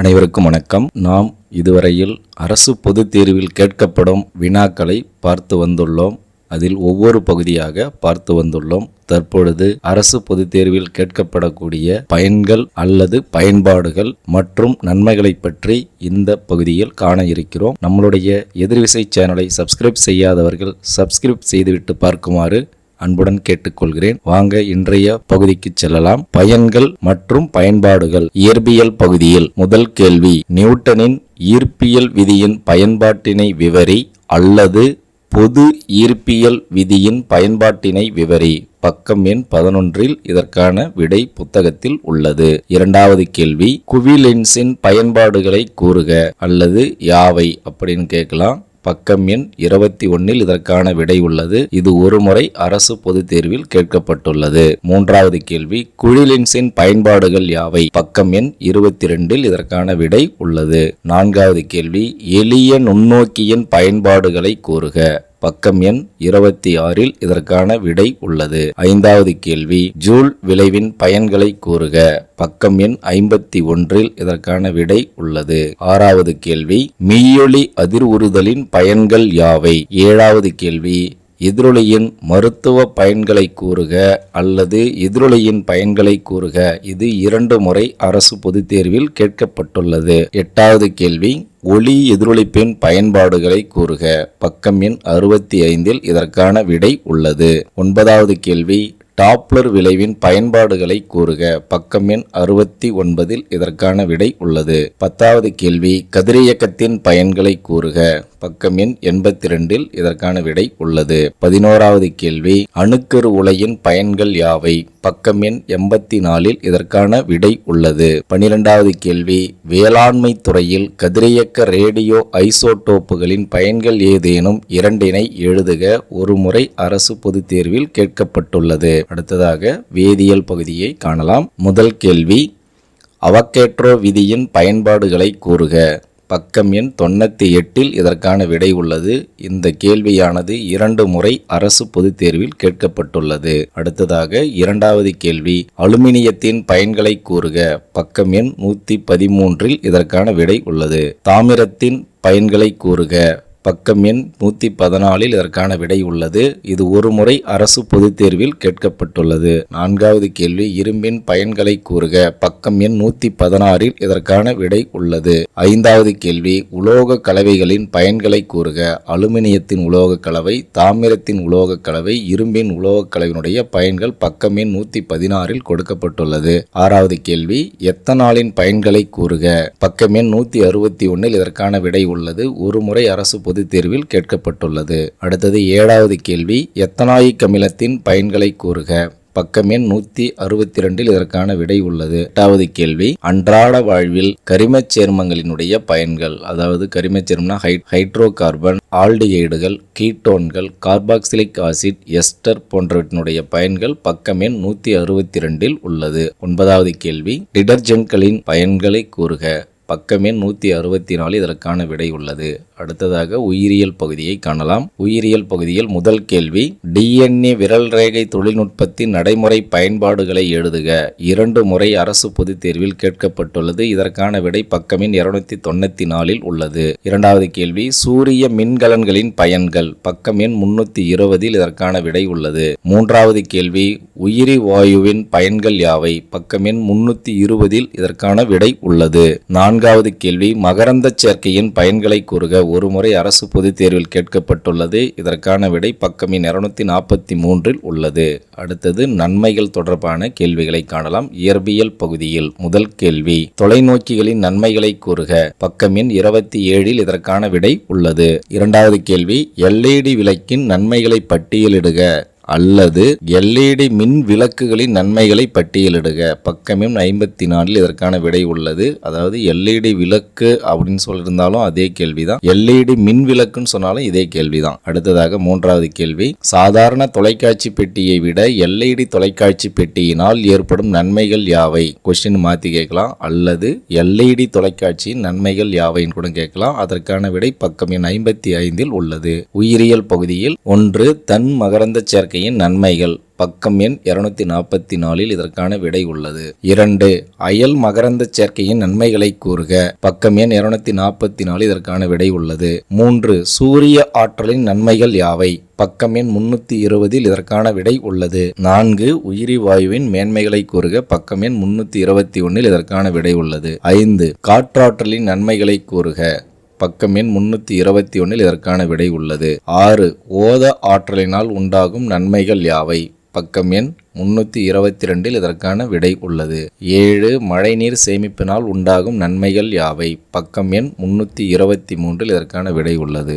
அனைவருக்கும் வணக்கம். நாம் இதுவரையில் அரசு பொதுத் தேர்வில் கேட்கப்படும் வினாக்களை பார்த்து வந்துள்ளோம். அதில் ஒவ்வொரு பகுதியாக பார்த்து வந்துள்ளோம். தற்பொழுது அரசு பொதுத் தேர்வில் கேட்கப்படக்கூடிய பயன்கள் அல்லது பயன்பாடுகள் மற்றும் நன்மைகளை பற்றி இந்த பகுதியில் காண இருக்கிறோம். நம்மளுடைய எதிர்விசை சேனலை சப்ஸ்கிரைப் செய்யாதவர்கள் சப்ஸ்கிரைப் செய்துவிட்டு பார்க்குமாறு அன்புடன் கேட்டுக்கொள்கிறேன். வாங்க இன்றைய பகுதிக்கு செல்லலாம். பயன்கள் மற்றும் பயன்பாடுகள். இயற்பியல் பகுதியில் முதல் கேள்வி நியூட்டனின் ஈர்ப்பியல் விதியின் பயன்பாட்டினை விவரி அல்லது பொது ஈர்ப்பியல் விதியின் பயன்பாட்டினை விவரி. பக்கம் எண் பதினொன்றில் இதற்கான விடை புத்தகத்தில் உள்ளது. இரண்டாவது கேள்வி குவிலென்ஸின் பயன்பாடுகளை கூறுக அல்லது யாவை அப்படின்னு கேட்கலாம். பக்கம் எண் இருபத்தி ஒன்னில் இதற்கான விடை உள்ளது. இது ஒருமுறை அரசு பொதுத் தேர்வில் கேட்கப்பட்டுள்ளது. மூன்றாவது கேள்வி குழிலென்ஸின் பயன்பாடுகள் யாவை? பக்கம் எண் இருபத்தி ரெண்டில் இதற்கான விடை உள்ளது. நான்காவது கேள்வி எளிய நுண்ணோக்கியின் பயன்பாடுகளை கூறுக. பக்கம் எண் இருபத்தி ஆறில் இதற்கான விடை உள்ளது. ஐந்தாவது கேள்வி ஜூல் விளைவின் பயன்களை கூறுக. பக்கம் எண் ஐம்பத்தி ஒன்றில் இதற்கான விடை உள்ளது. ஆறாவது கேள்வி மீயொலி அதிர்வுறுதலின் பயன்கள் யாவை? ஏழாவது கேள்வி எதிரொலியின் மருத்துவ பயன்களை கூறுக அல்லது எதிரொலியின் பயன்களை கூறுக. இது இரண்டு முறை அரசு பொதுத் தேர்வில் கேட்கப்பட்டுள்ளது. எட்டாவது கேள்வி ஒளி எதிரொலிப்பின் பயன்பாடுகளை கூறுக. பக்கம் எண் அறுபத்தி ஐந்தில் இதற்கான விடை உள்ளது. ஒன்பதாவது கேள்வி டாப்ளர் விளைவின் பயன்பாடுகளை கூறுக. பக்கம் எண் அறுபத்தி ஒன்பதில் இதற்கான விடை உள்ளது. பத்தாவது கேள்வி கதிரியக்கத்தின் பயன்களை கூறுக. பக்கம் எண் எண்பத்தி ரெண்டில் இதற்கான விடை உள்ளது. பதினோராவது கேள்வி அணுக்கரு உலையின் பயன்கள் யாவை? பக்கம் எண் எண்பத்தி நாலில் இதற்கான விடை உள்ளது. பனிரெண்டாவது கேள்வி வேளாண்மை துறையில் கதிரியக்க ரேடியோ ஐசோடோப்புகளின் பயன்கள் ஏதேனும் இரண்டினை எழுதுக ஒரு முறை அரசு பொதுத் தேர்வில் கேட்கப்பட்டுள்ளது. அடுத்ததாக வேதியியல் பகுதியை காணலாம். முதல் கேள்வி அவகேட்ரோ விதியின் பயன்பாடுகளை கூறுக. பக்கம் எண் தொண்ணூற்றி எட்டில் இதற்கான விடை உள்ளது. இந்த கேள்வியானது இரண்டு முறை அரசு பொதுத் தேர்வில் கேட்கப்பட்டுள்ளது. அடுத்ததாக இரண்டாவது கேள்வி. அலுமினியத்தின் பயன்களை கூறுக. பக்கம் எண் நூற்றி பதிமூன்றில் இதற்கான விடை உள்ளது. தாமிரத்தின் பயன்களை கூறுக. பக்கம் எண் நூற்றி பதினாலில் இதற்கான விடை உள்ளது. இது ஒரு முறை அரசு பொதுத் தேர்வில் கேட்கப்பட்டுள்ளது. நான்காவது கேள்வி இரும்பின் பயன்களை கூறுக. பக்கம் எண் நூற்றி பதினாறில் இதற்கான விடை உள்ளது. ஐந்தாவது கேள்வி உலோக கலவைகளின் பயன்களை கூறுக. அலுமினியத்தின் உலோக கலவை தாமிரத்தின் உலோக கலவை இரும்பின் உலோக கலவையினுடைய பயன்கள் பக்கம் எண் நூற்றி பதினாறில் கொடுக்கப்பட்டுள்ளது. ஆறாவது கேள்வி எத்தனாலின் பயன்களை கூறுக. பக்கம் எண் நூற்றி அறுபத்தி ஒன்னில் இதற்கான விடை உள்ளது. ஒரு முறை அரசு பொதுத் தேர்வில் கேட்கப்பட்டுள்ளது. அடுத்தது ஏழாவது கேள்வி எத்தனாயிக் அமிலத்தின் பயன்களை கூறுக. பக்கம் எண் நூத்தி அறுபத்தி ரெண்டில் இதற்கான விடை உள்ளது. எட்டாவது கேள்வி அன்றாட வாழ்வில் கரிமச் சேர்மங்களினுடைய பயன்கள் அதாவது கரிமச் சேர்மம்னா ஹை ஹைட்ரோ கார்பன் ஆல்டிகைடுகள் கீட்டோன்கள் கார்பாக்சிலிக் ஆசிட் எஸ்டர் போன்றவற்றினுடைய பயன்கள் பக்கம் எண் நூத்தி அறுபத்தி ரெண்டில் உள்ளது. ஒன்பதாவது கேள்வி டிடர்ஜென்ட்களின் பயன்களை கூறுக. பக்கமே நூற்றி அறுபத்தி நாலு இதற்கான விடை உள்ளது. அடுத்ததாக உயிரியல் பகுதியை காணலாம். உயிரியல் பகுதியில் முதல் கேள்வி டிஎன்ஏ விரல் ரேகை தொழில்நுட்பத்தின் நடைமுறை பயன்பாடுகளை எழுதுக. இரண்டு முறை அரசு பொதுத் தேர்வில் கேட்கப்பட்டுள்ளது. இதற்கான விடை பக்கமின் இருநூத்தி தொண்ணூத்தி நாலில் உள்ளது. இரண்டாவது கேள்வி சூரிய மின்கலன்களின் பயன்கள் பக்கமின் முன்னூத்தி இருபதில் இதற்கான விடை உள்ளது. மூன்றாவது கேள்வி உயிரி வாயுவின் பயன்கள் யாவை? பக்கமின் முன்னூத்தி இருபதில் இதற்கான விடை உள்ளது. நான்கு நான்காவது கேள்வி மகரந்த சேர்க்கையின் பயன்களை கூறுக. ஒருமுறை அரசு பொதுத் தேர்வில் கேட்கப்பட்டுள்ளது. இதற்கான விடை பக்கம் இருநூத்தி நாற்பத்தி மூன்றில் உள்ளது. அடுத்தது நன்மைகள் தொடர்பான கேள்விகளை காணலாம். இயற்பியல் பகுதியில் முதல் கேள்வி தொலைநோக்கிகளின் நன்மைகளை கூறுக. பக்கம் எண் இருபத்தி ஏழில் இதற்கான விடை உள்ளது. இரண்டாவது கேள்வி எல்இடி விளக்கின் நன்மைகளை பட்டியலிடுக. அல்லது எல்இடி மின் விளக்குகளின் நன்மைகளை பட்டியலிடுக. பக்கமும் ஐம்பத்தி நாலில் இதற்கான விடை உள்ளது. அதாவது எல்இடி விளக்கு அப்படின்னு சொல்லியிருந்தாலும் அதே கேள்விதான். எல்இடி மின் விளக்குன்னு சொன்னாலும் இதே கேள்விதான். அடுத்ததாக மூன்றாவது கேள்வி. சாதாரண தொலைக்காட்சி பெட்டியை விட எல்இடி தொலைக்காட்சி பெட்டியினால் ஏற்படும் நன்மைகள் யாவை? கொஸ்டின் மாத்தி கேட்கலாம். அல்லது எல்இடி தொலைக்காட்சியின் நன்மைகள் யாவைன்னு கூட கேட்கலாம். அதற்கான விடை பக்கம் எண் ஐம்பத்தி ஐந்தில் உள்ளது. உயிரியல் பகுதியில் ஒன்று தன் மகரந்த சேர்க்கை சேர்க்கையின் நன்மைகள். பக்கம் எண் இருநூத்தி நாற்பத்தி நாலில் இதற்கான விடை உள்ளது. இரண்டு அயல் மகரந்த சேர்க்கையின் நன்மைகளை கூறுக. பக்கம் எண் இருநூத்தி நாற்பத்தி நாலு இதற்கான விடை உள்ளது. மூன்று சூரிய ஆற்றலின் நன்மைகள் யாவை? பக்கம் எண் முன்னூத்தி இருபதில் இதற்கான விடை உள்ளது. நான்கு உயிரி வாயுவின் மேன்மைகளை கூறுக. பக்கம் எண் முன்னூத்தி இருபத்தி ஒன்னில் இதற்கான விடை உள்ளது. ஐந்து காற்றாற்றலின் நன்மைகளை கூறுக. பக்கம் எண் முன்னூற்றி இருபத்தி ஒன்றில் இதற்கான விடை உள்ளது. ஆறு ஓத ஆற்றலினால் உண்டாகும் நன்மைகள் யாவை? பக்கம் எண் முன்னூற்றி இருபத்தி ரெண்டில் இதற்கான விடை உள்ளது. ஏழு மழைநீர் சேமிப்பினால் உண்டாகும் நன்மைகள் யாவை? பக்கம் எண் முன்னூற்றி இருபத்தி மூன்றில் இதற்கான விடை உள்ளது.